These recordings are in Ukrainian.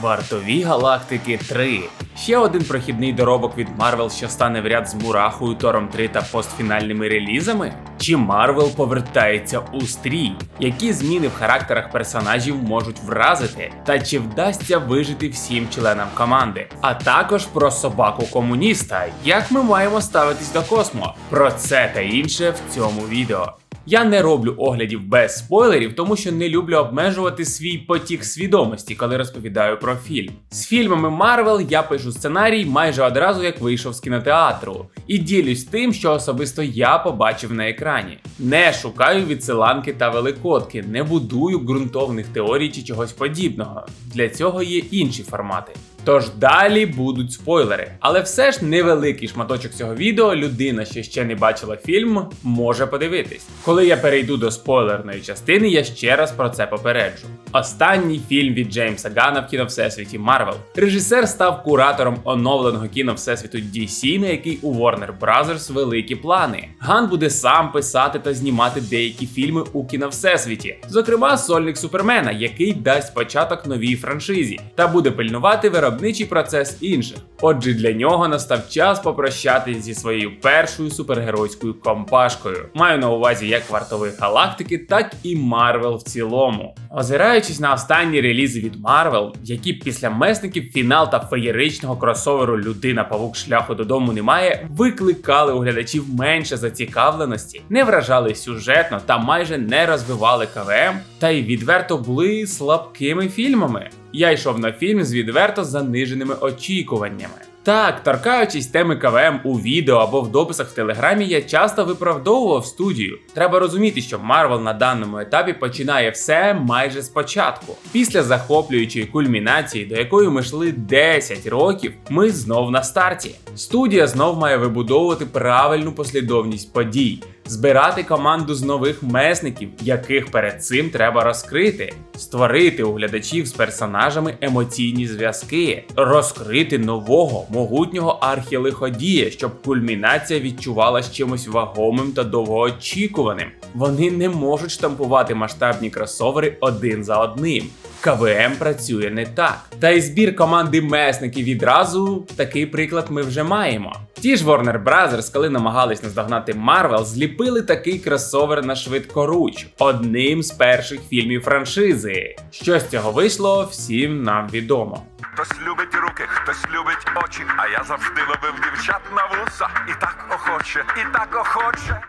Вартові галактики 3. Ще один прохідний доробок від Марвел, що стане в ряд з Мурахою, Тором 3 та постфінальними релізами? Чи Марвел повертається у стрій? Які зміни в характерах персонажів можуть вразити? Та чи вдасться вижити всім членам команди? А також про собаку комуніста, як ми маємо ставитись до космо? Про це та інше в цьому відео. Я не роблю оглядів без спойлерів, тому що не люблю обмежувати свій потік свідомості, коли розповідаю про фільм. З фільмами Марвел я пишу сценарій майже одразу, як вийшов з кінотеатру, і ділюсь тим, що особисто я побачив на екрані. Не шукаю відсиланки та великодки, не будую ґрунтовних теорій чи чогось подібного. Для цього є інші формати. Тож далі будуть спойлери. Але все ж невеликий шматочок цього відео людина, що ще не бачила фільм, може подивитись. Коли я перейду до спойлерної частини, я ще раз про це попереджу. Останній фільм від Джеймса Гана в кіно Всесвіті Марвел. Режисер став куратором оновленого кіно Всесвіту DC, на який у Warner Bros. великі плани. Ган буде сам писати та знімати деякі фільми у кіно Всесвіті, зокрема Сольник Супермена, який дасть початок новій франшизі, та буде пильнувати виробничий процес інших. Отже, для нього настав час попрощатись зі своєю першою супергеройською компашкою. Маю на увазі як вартових галактики, так і Марвел в цілому. Озираючись на останні релізи від Марвел, які після месників фінал та феєричного кросоверу Людина Павук шляху додому немає, викликали у глядачів менше зацікавленості, не вражали сюжетно та майже не розвивали КВМ, та й відверто були слабкими фільмами. Я йшов на фільм з відверто заниженими очікуваннями. Так, торкаючись теми КВМ у відео або в дописах в телеграмі, я часто виправдовував студію. Треба розуміти, що Марвел на даному етапі починає все майже спочатку. Після захоплюючої кульмінації, до якої ми йшли 10 років, ми знов на старті. Студія знов має вибудовувати правильну послідовність подій, збирати команду з нових месників, яких перед цим треба розкрити, створити у глядачів з персонажами емоційні зв'язки, розкрити нового могутнього архілиходія, щоб кульмінація відчувалась чимось вагомим та довгоочікуваним. Вони не можуть штампувати масштабні кросовери один за одним. КВМ працює не так. Та й збір команди месників відразу такий приклад ми вже маємо. Ті ж Warner Bros., коли намагались наздогнати Marvel, зліпили такий кросовер на швидкоруч, одним з перших фільмів франшизи. Що з цього вийшло, всім нам відомо. Хтось любить руки, хтось любить очі, а я завжди ловив дівчат на вуса. І так охоче, і так охоче.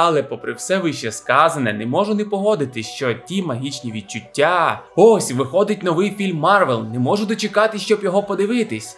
Але, попри все вище сказане, не можу не погодити, що ті магічні відчуття. Ось виходить новий фільм Марвел, не можу дочекати, щоб його подивитись.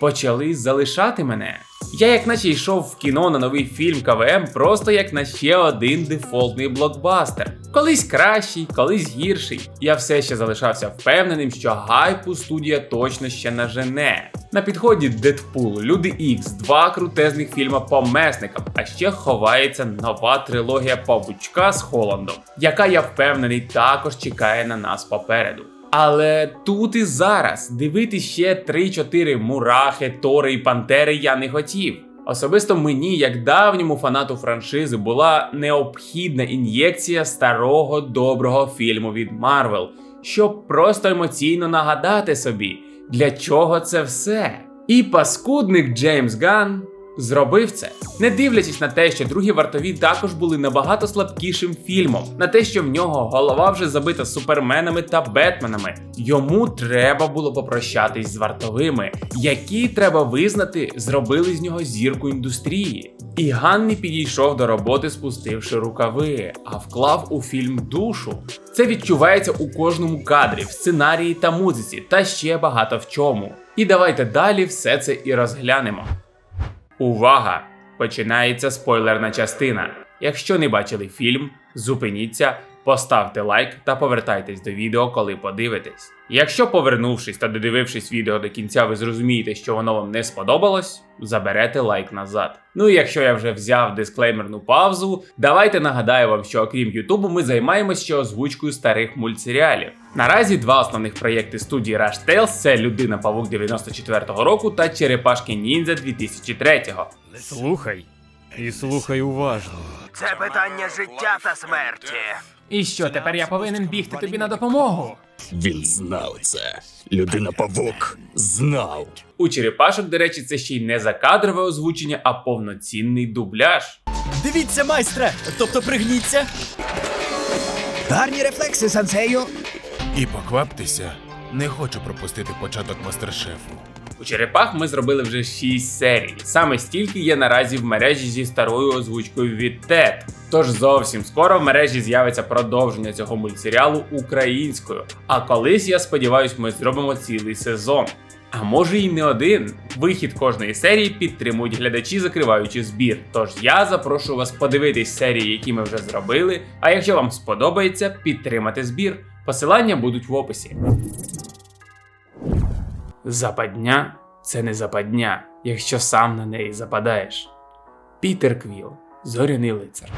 Почали залишати мене. Я, як наче йшов в кіно на новий фільм КВМ, просто як на ще один дефолтний блокбастер. Колись кращий, колись гірший. Я все ще залишався впевненим, що гайпу студія точно ще нажене. На підході Дедпул, Люди Ікс, два крутезних фільма по месникам, а ще ховається нова трилогія Павучка з Холландом, яка я впевнений також чекає на нас попереду. Але тут і зараз дивити ще 3-4 мурахи, тори і пантери я не хотів. Особисто мені, як давньому фанату франшизи, була необхідна ін'єкція старого доброго фільму від Марвел, щоб просто емоційно нагадати собі, для чого це все. І паскудник Джеймс Ган зробив це, не дивлячись на те, що другі вартові також були набагато слабкішим фільмом, на те, що в нього голова вже забита суперменами та бетменами. Йому треба було попрощатись з вартовими, які треба визнати, зробили з нього зірку індустрії. І Ган не підійшов до роботи, спустивши рукави, а вклав у фільм душу. Це відчувається у кожному кадрі, в сценарії та музиці, та ще багато в чому. І давайте далі все це і розглянемо. Увага! Починається спойлерна частина. Якщо не бачили фільм, зупиніться, поставте лайк та повертайтесь до відео, коли подивитесь. Якщо, повернувшись та додивившись відео до кінця, ви зрозумієте, що воно вам не сподобалось, заберете лайк назад. Ну і якщо я вже взяв дисклеймерну паузу, давайте нагадаю вам, що окрім Ютубу, ми займаємося ще озвучкою старих мультсеріалів. Наразі два основних проєкти студії Rush Tales – це Людина Павук 94-го року та Черепашки Ніндзя 2003-го. Слухай і слухай уважно. Це питання життя та смерті. І що, тепер я повинен бігти тобі на допомогу? Він знав це. Людина павук знав. У черепашок, до речі, це ще й не закадрове озвучення, а повноцінний дубляж. Дивіться, майстре! Тобто пригніться! Гарні рефлекси, сенсею. І покваптеся, не хочу пропустити початок мастер-шефу. У черепах ми зробили вже 6 серій. Саме стільки є наразі в мережі зі старою озвучкою від TED. Тож зовсім скоро в мережі з'явиться продовження цього мультсеріалу українською. А колись, я сподіваюсь, ми зробимо цілий сезон. А може і не один. Вихід кожної серії підтримують глядачі, закриваючи збір. Тож я запрошую вас подивитись серії, які ми вже зробили. А якщо вам сподобається, підтримати збір. Посилання будуть в описі. Западня це не западня, якщо сам на неї западаєш. Пітер Квіл, зоряний лицар.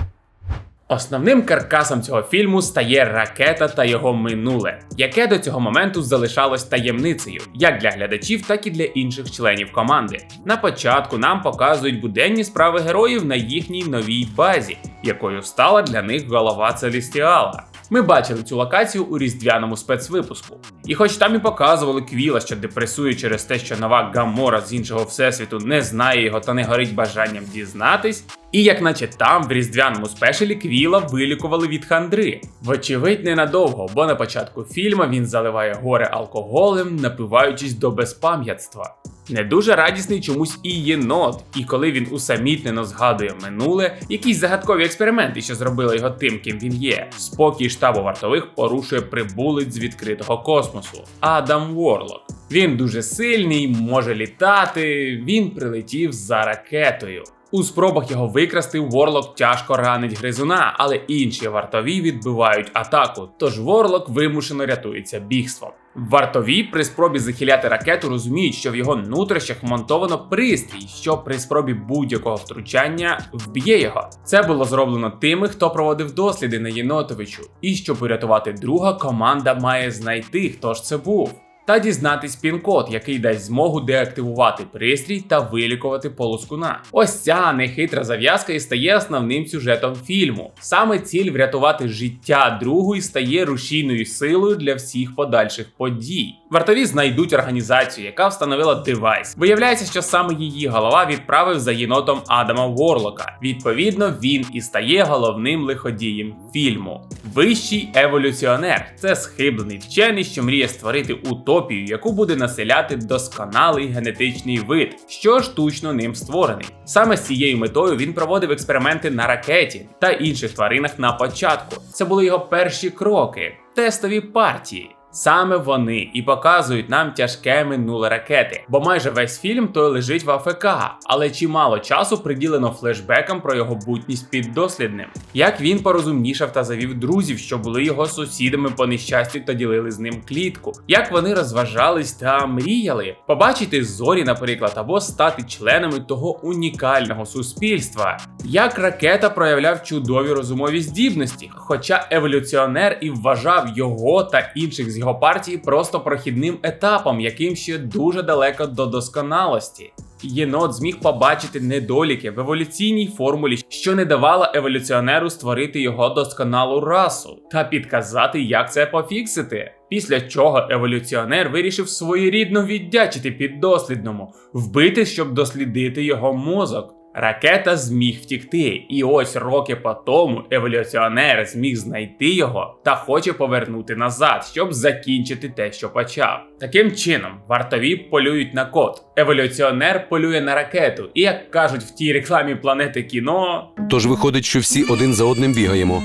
Основним каркасом цього фільму стає ракета та його минуле, яке до цього моменту залишалось таємницею, як для глядачів, так і для інших членів команди. На початку нам показують буденні справи героїв на їхній новій базі, якою стала для них голова Целестіала. Ми бачили цю локацію у різдвяному спецвипуску. І хоч там і показували Квіла, що депресує через те, що нова Гамора з іншого всесвіту не знає його та не горить бажанням дізнатись, і як наче там в різдвяному спешелі Квіла вилікували від хандри. Вочевидь, ненадовго, бо на початку фільму він заливає горе алкоголем, напиваючись до безпам'ятства. Не дуже радісний чомусь і єнот, і коли він усамітнено згадує минуле, якісь загадкові експерименти, що зробили його тим, ким він є. Спокій штабу вартових порушує прибулець з відкритого космосу Адам Ворлок. Він дуже сильний, може літати. Він прилетів за ракетою. У спробах його викрасти Ворлок тяжко ранить гризуна, але інші вартові відбивають атаку, тож Ворлок вимушено рятується бігством. Вартові при спробі захиляти ракету розуміють, що в його нутрощах вмонтовано пристрій, що при спробі будь-якого втручання вб'є його. Це було зроблено тими, хто проводив досліди на Єнотовичу. І щоб урятувати друга, команда має знайти, хто ж це був. Та дізнатись пін-код, який дасть змогу деактивувати пристрій та вилікувати полоскуна. Ось ця нехитра зав'язка і стає основним сюжетом фільму. Саме ціль врятувати життя другу і стає рушійною силою для всіх подальших подій. Вартові знайдуть організацію, яка встановила девайс. Виявляється, що саме її голова відправив за єнотом Адама Ворлока. Відповідно, він і стає головним лиходієм фільму. Вищий еволюціонер це схиблений вчений, що мріє створити утопію, яку буде населяти досконалий генетичний вид, що штучно ним створений. Саме з цією метою він проводив експерименти на ракеті та інших тваринах на початку. Це були його перші кроки, тестові партії. Саме вони і показують нам тяжке минуле ракети, бо майже весь фільм той лежить в АФК, але чимало часу приділено флешбекам про його бутність піддослідним. Як він порозумнішав та завів друзів, що були його сусідами по нещастю та ділили з ним клітку, як вони розважались та мріяли, побачити зорі, наприклад, або стати членами того унікального суспільства, як ракета проявляв чудові розумові здібності, хоча еволюціонер і вважав його та інших з його партії просто прохідним етапом, яким ще дуже далеко до досконалості. Єнот зміг побачити недоліки в еволюційній формулі, що не давала еволюціонеру створити його досконалу расу, та підказати, як це пофіксити. Після чого еволюціонер вирішив своєрідно віддячити піддослідному, вбити, щоб дослідити його мозок. Ракета зміг втікти, і ось роки по тому еволюціонер зміг знайти його та хоче повернути назад, щоб закінчити те, що почав. Таким чином, вартові полюють на код. Еволюціонер полює на ракету, і як кажуть в тій рекламі планети кіно, Тож виходить, що всі один за одним бігаємо.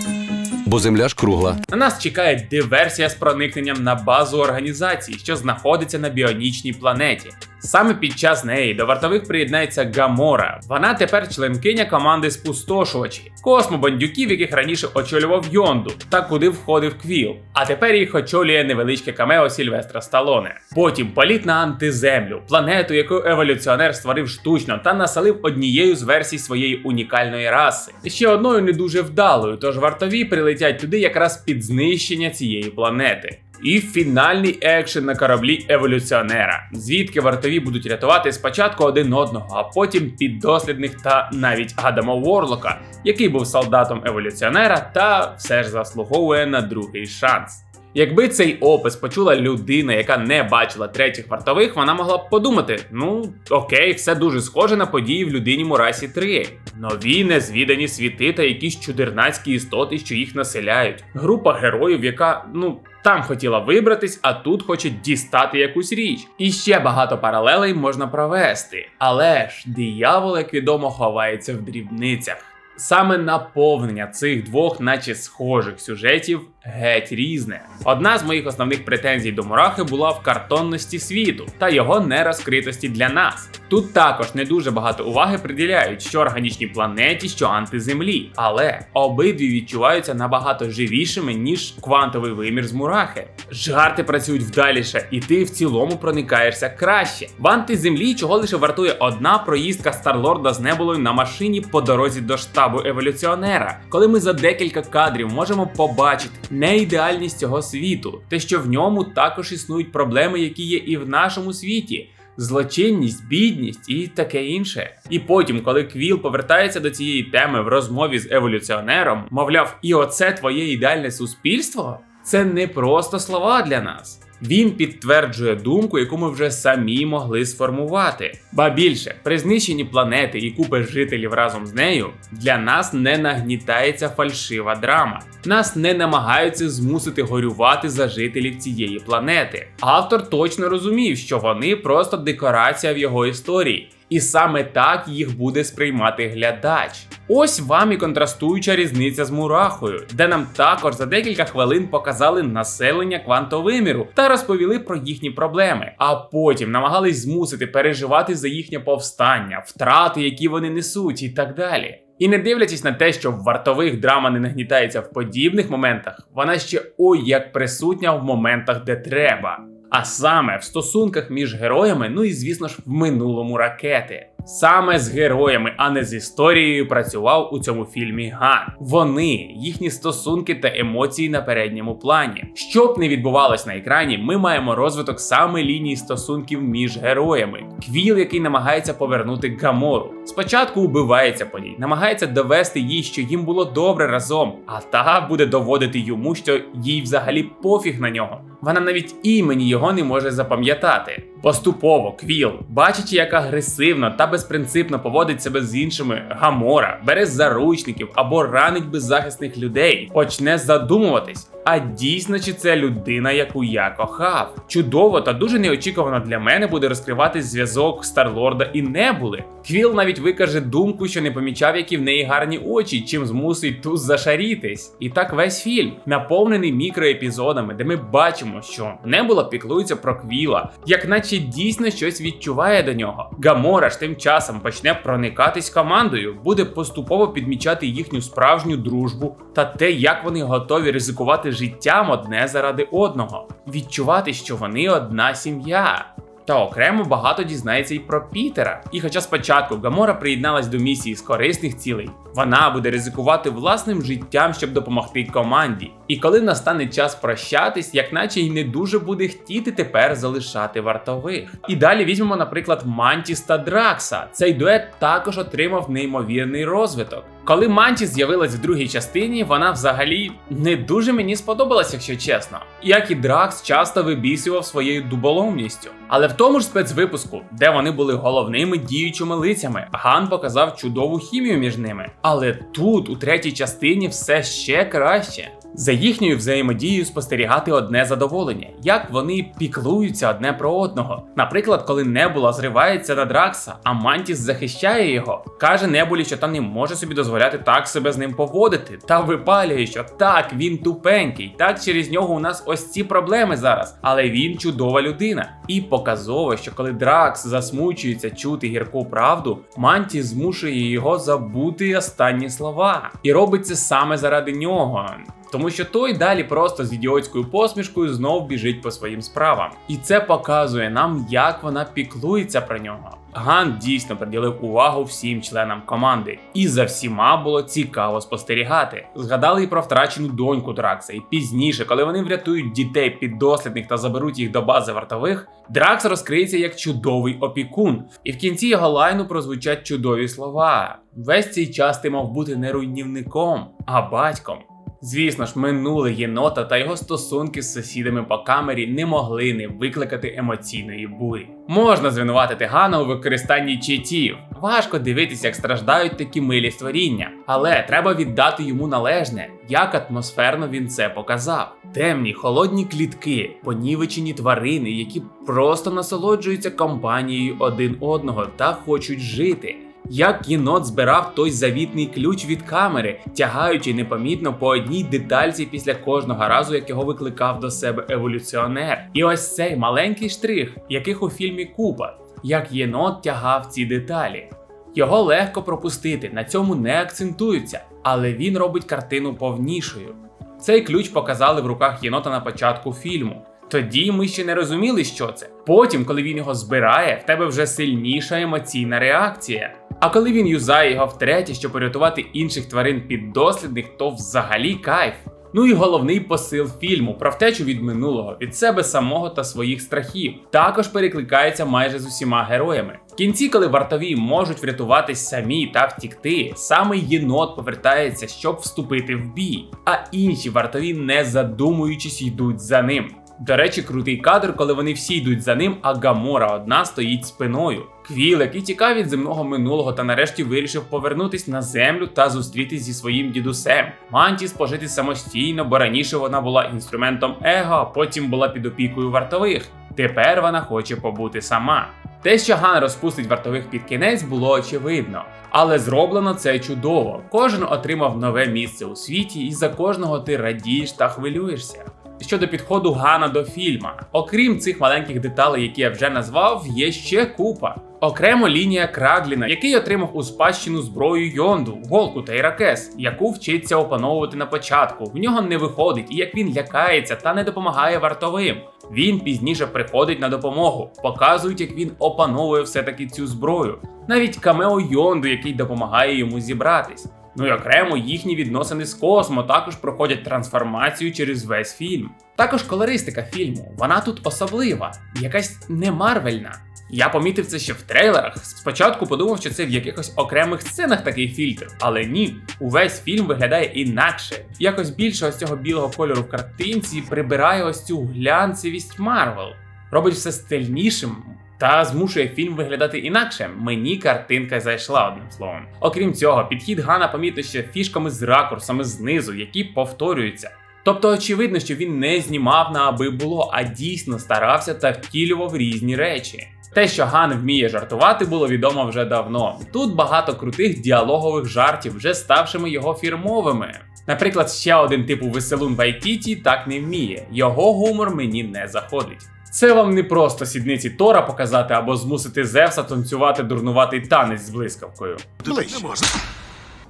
Бо земля ж кругла. на нас чекає диверсія з проникненням на базу організації, що знаходиться на біонічній планеті. Саме під час неї до вартових приєднається Гамора. Вона тепер членкиня команди спустошувачі, космобандюків, яких раніше очолював Йонду, та куди входив Квіл. А тепер їх очолює невеличке камео Сільвестра Сталоне. Потім політ на антиземлю, планету, яку еволюціонер створив штучно та населив однією з версій своєї унікальної раси. Ще одною не дуже вдалою, тож вартові прилетять туди якраз під знищення цієї планети. І фінальний екшен на кораблі еволюціонера, звідки вартові будуть рятувати спочатку один одного, а потім піддослідних та навіть Адама Ворлока, який був солдатом еволюціонера та все ж заслуговує на другий шанс. Якби цей опис почула людина, яка не бачила третіх вартових, вона могла б подумати: ну окей, все дуже схоже на події в людині Мурасі 3. Нові незвідані світи та якісь чудернацькі істоти, що їх населяють. Група героїв, яка, ну. Там хотіла вибратись, а тут хоче дістати якусь річ. І ще багато паралелей можна провести. Але ж диявол, як відомо, ховається в дрібницях. Саме наповнення цих двох, наче схожих сюжетів, геть різне. Одна з моїх основних претензій до Мурахи була в картонності світу та його нерозкритості для нас. Тут також не дуже багато уваги приділяють, що органічній планеті, що антиземлі, але обидві відчуваються набагато живішими, ніж квантовий вимір з Мурахи. Жарти працюють вдаліше, і ти в цілому проникаєшся краще. В антиземлі чого лише вартує одна проїздка Старлорда з небулою на машині по дорозі до штабу еволюціонера, коли ми за декілька кадрів можемо побачити неідеальність цього світу, те, що в ньому також існують проблеми, які є і в нашому світі. Злочинність, бідність і таке інше. І потім, коли Квіл повертається до цієї теми в розмові з еволюціонером, мовляв, і оце твоє ідеальне суспільство, це не просто слова для нас. Він підтверджує думку, яку ми вже самі могли сформувати. Ба більше, при знищенні планети і купи жителів разом з нею, для нас не нагнітається фальшива драма. Нас не намагаються змусити горювати за жителів цієї планети. Автор точно розумів, що вони просто декорація в його історії. І саме так їх буде сприймати глядач. Ось вам і контрастуюча різниця з Мурахою, де нам також за декілька хвилин показали населення квантовиміру та розповіли про їхні проблеми, а потім намагались змусити переживати за їхнє повстання, втрати, які вони несуть, і так далі. І не дивлячись на те, що в вартових драма не нагнітається в подібних моментах, вона ще ой як присутня в моментах, де треба. А саме в стосунках між героями, ну і звісно ж в минулому ракети. Саме з героями, а не з історією, працював у цьому фільмі Ган. Вони, їхні стосунки та емоції на передньому плані. Що б не відбувалось на екрані, ми маємо розвиток саме лінії стосунків між героями. Квіл, який намагається повернути Гамору. Спочатку убивається по ній, намагається довести їй, що їм було добре разом, а та буде доводити йому, що їй взагалі пофіг на нього. Вона навіть імені його не може запам'ятати. Поступово Квіл, бачачи, як агресивно та безпринципно поводить себе з іншими Гамора, бере заручників або ранить беззахисних людей, почне задумуватись. А дійсно чи це людина, яку я кохав? Чудово та дуже неочікувано для мене буде розкривати зв'язок Старлорда і Небули. Квіл навіть викаже думку, що не помічав, які в неї гарні очі, чим змусить ту зашарітись. І так весь фільм наповнений мікроепізодами, де ми бачимо, що Небула піклується про Квіла, як наче дійсно щось відчуває до нього. Гамора ж тим часом почне проникатись командою, буде поступово підмічати їхню справжню дружбу та те, як вони готові ризикувати життям одне заради одного, відчувати, що вони одна сім'я. Та окремо багато дізнається і про Пітера. І хоча спочатку Гамора приєдналась до місії з корисних цілей, вона буде ризикувати власним життям, щоб допомогти команді. І коли настане час прощатись, як наче й не дуже буде хотіти тепер залишати вартових. І далі візьмемо, наприклад, Мантіс та Дракса. Цей дует також отримав неймовірний розвиток. Коли Манті з'явилась в другій частині, вона взагалі не дуже мені сподобалась, якщо чесно. Як і Дракс часто вибісював своєю дуболомністю. Але в тому ж спецвипуску, де вони були головними діючими лицями, Ган показав чудову хімію між ними. Але тут, у третій частині, все ще краще. За їхньою взаємодією спостерігати одне задоволення, як вони піклуються одне про одного. Наприклад, коли Небула зривається на Дракса, а Мантіс захищає його, каже Небулі, що та не може собі дозволяти так себе з ним поводити, та випалює, що так, він тупенький, так через нього у нас ось ці проблеми зараз, але він чудова людина. І показово, що коли Дракс засмучується чути гірку правду, Мантіс змушує його забути останні слова. І робить це саме заради нього. Тому що той далі просто з ідіотською посмішкою знов біжить по своїм справам. І це показує нам, як вона піклується про нього. Ган дійсно приділив увагу всім членам команди, і за всіма було цікаво спостерігати. Згадали і про втрачену доньку Дракса, і пізніше, коли вони врятують дітей піддослідних та заберуть їх до бази вартових, Дракс розкриється як чудовий опікун, і в кінці його лайну прозвучать чудові слова. Весь цей час ти мав бути не руйнівником, а батьком. Звісно ж, минуле єнота та його стосунки з сусідами по камері не могли не викликати емоційної бурі. Можна звинуватити Гана у використанні читів. Важко дивитися, як страждають такі милі створіння, але треба віддати йому належне, як атмосферно він це показав. Темні, холодні клітки, понівечені тварини, які просто насолоджуються компанією один одного та хочуть жити. Як єнот збирав той завітний ключ від камери, тягаючи непомітно по одній детальці після кожного разу, як його викликав до себе еволюціонер. І ось цей маленький штрих, яких у фільмі купа, як єнот тягав ці деталі. Його легко пропустити, на цьому не акцентуються, але він робить картину повнішою. Цей ключ показали в руках єнота на початку фільму. Тоді ми ще не розуміли, що це. Потім, коли він його збирає, в тебе вже сильніша емоційна реакція. А коли він юзає його втретє, щоб порятувати інших тварин піддослідних, то взагалі кайф. Ну і головний посил фільму про втечу від минулого, від себе самого та своїх страхів, також перекликається майже з усіма героями. В кінці, коли вартові можуть врятуватись самі та втікти, саме єнот повертається, щоб вступити в бій, а інші вартові, не задумуючись, йдуть за ним. До речі, крутий кадр, коли вони всі йдуть за ним, а Гамора одна стоїть спиною. Квіл, який тікав від земного минулого та нарешті вирішив повернутись на землю та зустрітись зі своїм дідусем. Мантіс пожити самостійно, бо раніше вона була інструментом его, а потім була під опікою вартових. Тепер вона хоче побути сама. Те, що Ган розпустить вартових під кінець, було очевидно, але зроблено це чудово. Кожен отримав нове місце у світі, і за кожного ти радієш та хвилюєшся. Щодо підходу Гана до фільма, окрім цих маленьких деталей, які я вже назвав, є ще купа. Окремо лінія Крагліна, який отримав у спадщину зброю Йонду, голку та Іракес, яку вчиться опановувати на початку. В нього не виходить, і як він лякається та не допомагає вартовим. Він пізніше приходить на допомогу, показують, як він опановує все-таки цю зброю. Навіть камео Йонду, який допомагає йому зібратись. Ну і окремо їхні відносини з Космо також проходять трансформацію через весь фільм. Також колористика фільму, вона тут особлива, якась не марвельна. Я помітив це ще в трейлерах. Спочатку подумав, що це в якихось окремих сценах такий фільтр, але ні, увесь фільм виглядає інакше. Якось більше ось цього білого кольору в картинці прибирає ось цю глянцевість Марвел. Робить все стильнішим, та змушує фільм виглядати інакше. Мені картинка зайшла одним словом. Окрім цього, підхід Гана помітно ще фішками з ракурсами знизу, які повторюються. Тобто, очевидно, що він не знімав на аби було, а дійсно старався та втілював різні речі. Те, що Ган вміє жартувати, було відомо вже давно. Тут багато крутих діалогових жартів, вже ставшими його фірмовими. Наприклад, ще один типу веселун Вайтіті так не вміє. Його гумор мені не заходить. Це вам не просто сідниці Тора показати або змусити Зевса танцювати дурнуватий танець з блискавкою. Ближче.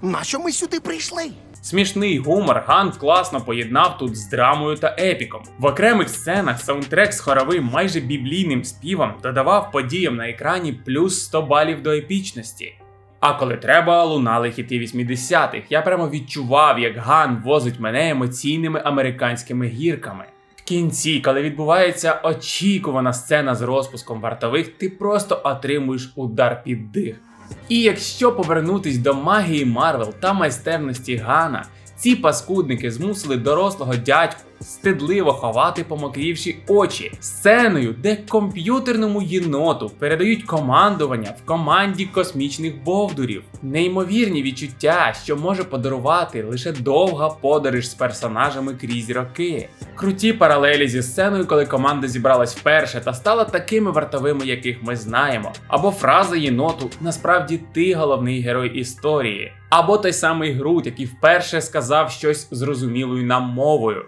Нащо ми сюди прийшли? Смішний гумор Гант класно поєднав тут з драмою та епіком. В окремих сценах саундтрек з хоровим майже біблійним співом додавав подіям на екрані плюс 100 балів до епічності. А коли треба, лунали хіти 80-х. Я прямо відчував, як Ган возить мене емоційними американськими гірками. Кінці, коли відбувається очікувана сцена з розпуском вартових, ти просто отримуєш удар під дих. І якщо повернутись до магії Марвел та майстерності Гана, ці паскудники змусили дорослого дядьку стидливо ховати помокрівші очі сценою, де комп'ютерному єноту передають командування в команді космічних бовдурів. Неймовірні відчуття, що може подарувати лише довга подорож з персонажами крізь роки. Круті паралелі зі сценою, коли команда зібралась вперше та стала такими вартовими, яких ми знаємо. Або фраза єноту насправді ти головний герой історії. Або той самий Грут, який вперше сказав щось зрозумілою нам мовою.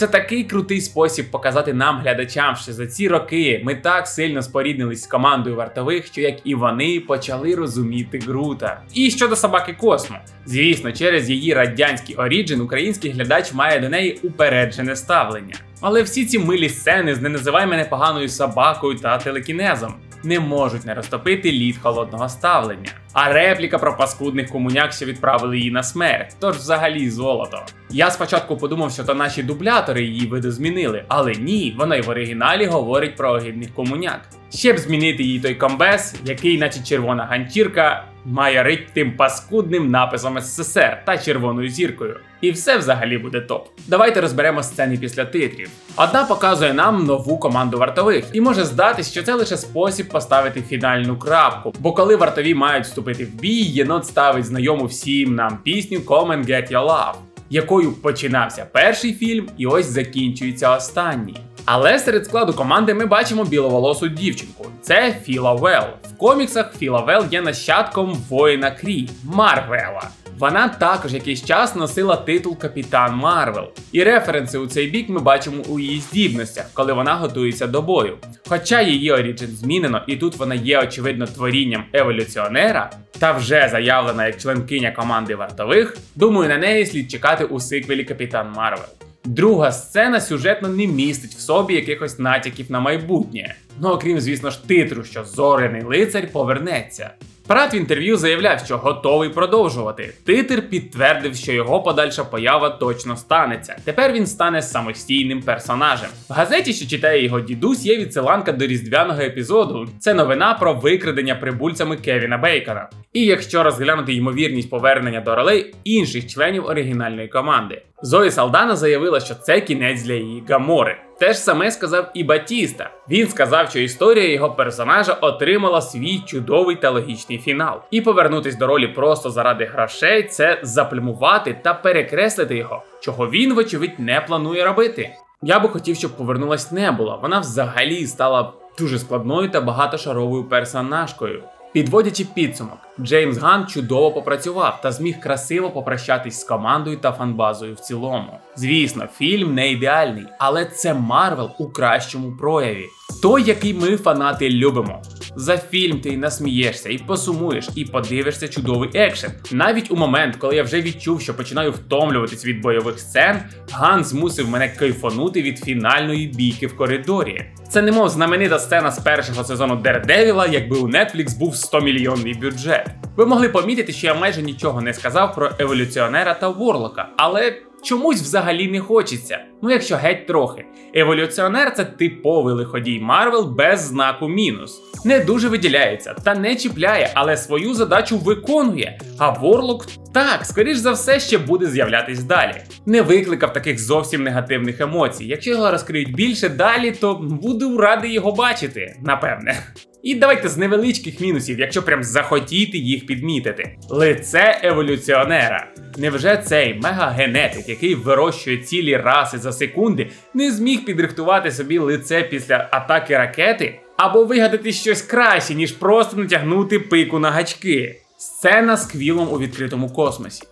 Це такий крутий спосіб показати нам, глядачам, що за ці роки ми так сильно споріднились з командою вартових, що як і вони почали розуміти Грута. І щодо собаки Космо, звісно, через її радянський оріджин український глядач має до неї упереджене ставлення. Але всі ці милі сцени з не називай мене поганою собакою та телекінезом не можуть не розтопити лід холодного ставлення. А репліка про паскудних комуняк, що відправили її на смерть, тож взагалі золото. Я спочатку подумав, що то наші дублятори її видозмінили, але ні, вона й в оригіналі говорить про огідних комуняк. Ще б змінити їй той комбез, який, наче червона ганчірка, має рить тим паскудним написом СССР та червоною зіркою. І все взагалі буде топ. Давайте розберемо сцени після титрів. Одна показує нам нову команду вартових, і може здатись, що це лише спосіб поставити фінальну крапку. Бо коли вартові мають вступити в бій, єнот ставить знайому всім нам пісню Come and Get Your Love, якою починався перший фільм, і ось закінчується останній. Але серед складу команди ми бачимо біловолосу дівчинку. Це Філа Вел. В коміксах Філа Вел є нащадком воїна Крі Марвела. Вона також якийсь час носила титул Капітан Марвел. І референси у цей бік ми бачимо у її здібностях, коли вона готується до бою. Хоча її оріджин змінено, і тут вона є очевидно творінням еволюціонера, та вже заявлена як членкиня команди вартових, думаю, на неї слід чекати у сиквелі Капітан Марвел. Друга сцена сюжетно не містить в собі якихось натяків на майбутнє. Ну окрім, звісно ж, титру, що зоряний лицар повернеться. Прат в інтерв'ю заявляв, що готовий продовжувати. Титр підтвердив, що його подальша поява точно станеться. Тепер він стане самостійним персонажем. В газеті, що читає його дідусь, є відсиланка до різдвяного епізоду. Це новина про викрадення прибульцями Кевіна Бейкона. І якщо розглянути ймовірність повернення до ролей інших членів оригінальної команди. Зої Салдана заявила, що це кінець для її Гамори. Те ж саме сказав і Батіста. Він сказав, що історія його персонажа отримала свій чудовий та логічний фінал. І повернутись до ролі просто заради грошей це заплюмувати та перекреслити його, чого він, вочевидь, не планує робити. Я би хотів, щоб повернулась не була. Вона взагалі стала дуже складною та багатошаровою персонажкою. Підводячи підсумок, Джеймс Ган чудово попрацював та зміг красиво попрощатись з командою та фанбазою в цілому. Звісно, фільм не ідеальний, але це Марвел у кращому прояві. Той, який ми фанати любимо. За фільм ти насмієшся, і посумуєш, і подивишся чудовий екшен. Навіть у момент, коли я вже відчув, що починаю втомлюватись від бойових сцен, Ган змусив мене кайфанути від фінальної бійки в коридорі. Це немов знаменита сцена з першого сезону Дердевіла, якби у Netflix був 100 мільйонний бюджет. Ви могли помітити, що я майже нічого не сказав про еволюціонера та Ворлока, але чомусь взагалі не хочеться. Ну якщо геть трохи. Еволюціонер це типовий лиходій Марвел без знаку мінус. Не дуже виділяється та не чіпляє, але свою задачу виконує. А Ворлок так, скоріш за все, ще буде з'являтись далі. Не викликав таких зовсім негативних емоцій. Якщо його розкриють більше далі, то буду радий його бачити, напевне. І давайте з невеличких мінусів, якщо прям захотіти їх підмітити. Лице еволюціонера. Невже цей мегагенетик, який вирощує цілі раси за секунди, не зміг підрихтувати собі лице після атаки ракети? Або вигадати щось краще, ніж просто натягнути пику на гачки? Сцена з квілом у відкритому космосі.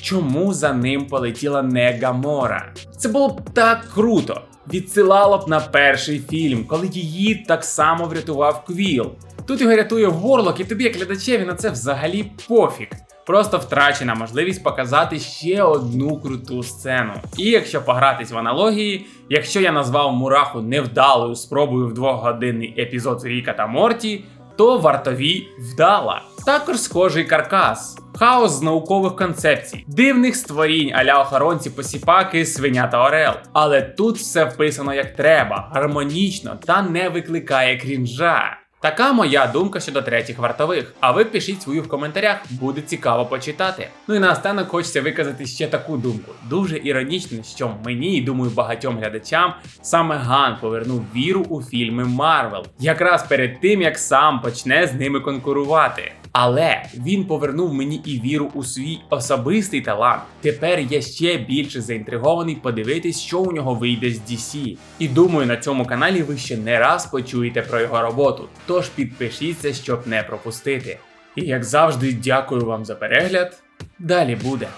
Чому за ним полетіла не Гамора? Це було б так круто. Відсилало б на перший фільм, коли її так само врятував Квіл. Тут його рятує Ворлок, і тобі, як глядачеві, на це взагалі пофіг. Просто втрачена можливість показати ще одну круту сцену. І якщо погратись в аналогії, якщо я назвав Мураху невдалою спробою в двохгодинний епізод Ріка та Морті, то вартові вдала. Також схожий каркас. Хаос з наукових концепцій, дивних створінь аля охоронці посіпаки, свиня та орел. Але тут все вписано як треба, гармонічно та не викликає крінжа. Така моя думка щодо третіх вартових. А ви пишіть свою в коментарях, буде цікаво почитати. Ну і наостанок хочеться виказати ще таку думку. Дуже іронічно, що мені і думаю багатьом глядачам саме Ган повернув віру у фільми Марвел, якраз перед тим як сам почне з ними конкурувати. Але він повернув мені і віру у свій особистий талант. Тепер я ще більше заінтригований подивитись, що у нього вийде з DC. І думаю, на цьому каналі ви ще не раз почуєте про його роботу. Тож підпишіться, щоб не пропустити. І як завжди, дякую вам за перегляд. Далі буде.